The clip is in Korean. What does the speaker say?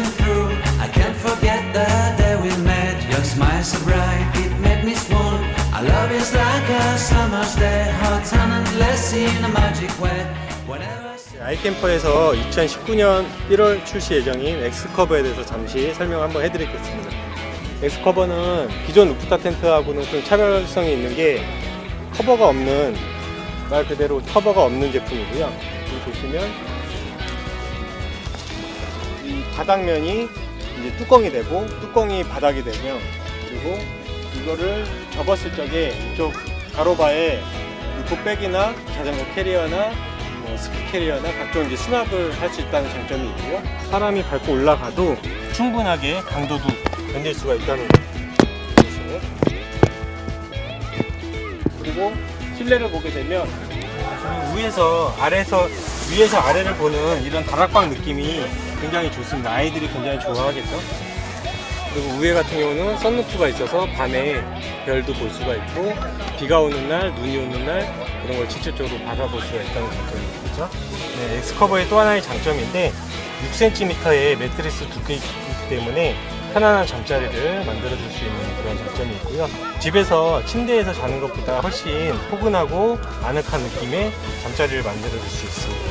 piercing through. I can't forget the day we met. Your smile so bright, it made me swoon. Our love is like a summer's day, hot and endless in a magic way. Whenever 아이캠퍼에서 2019년 1월 출시 예정인 엑스커버에 대해서 잠시 설명 한번 해드리겠습니다. 엑스커버는 기존 루프탑 텐트하고는 좀 차별성이 있는 게 커버가 없는 말 그대로 커버가 없는 제품이고요. 여기 보시면 이 바닥면이 이제 뚜껑이 되고 뚜껑이 바닥이 되며 그리고 이거를 접었을 적에 이쪽 가로바에 루프백이나 자전거 캐리어나 뭐 스키 캐리어나 각종 이제 수납을 할 수 있다는 장점이 있고요. 사람이 밟고 올라가도 충분하게 강도도 견딜 수가 있다는 거. 보시면. 그리고 실내를 보게 되면 위에서 아래에서 위에서 아래를 보는 이런 다락방 느낌이 굉장히 좋습니다. 아이들이 굉장히 좋아하겠죠. 그리고 위에 같은 경우는 썬루프가 있어서 밤에 별도 볼 수가 있고 비가 오는 날, 눈이 오는 날 그런 걸 직접적으로 받아볼 수가 있다는 장점이 있죠. 네, 엑스커버의 또 하나의 장점인데 6cm의 매트리스 두께이기 때문에 편안한 잠자리를 만들어 줄 수 있는 그런 장점이 있고요. 집에서 침대에서 자는 것보다 훨씬 포근하고 아늑한 느낌의 잠자리를 만들어 줄 수 있습니다.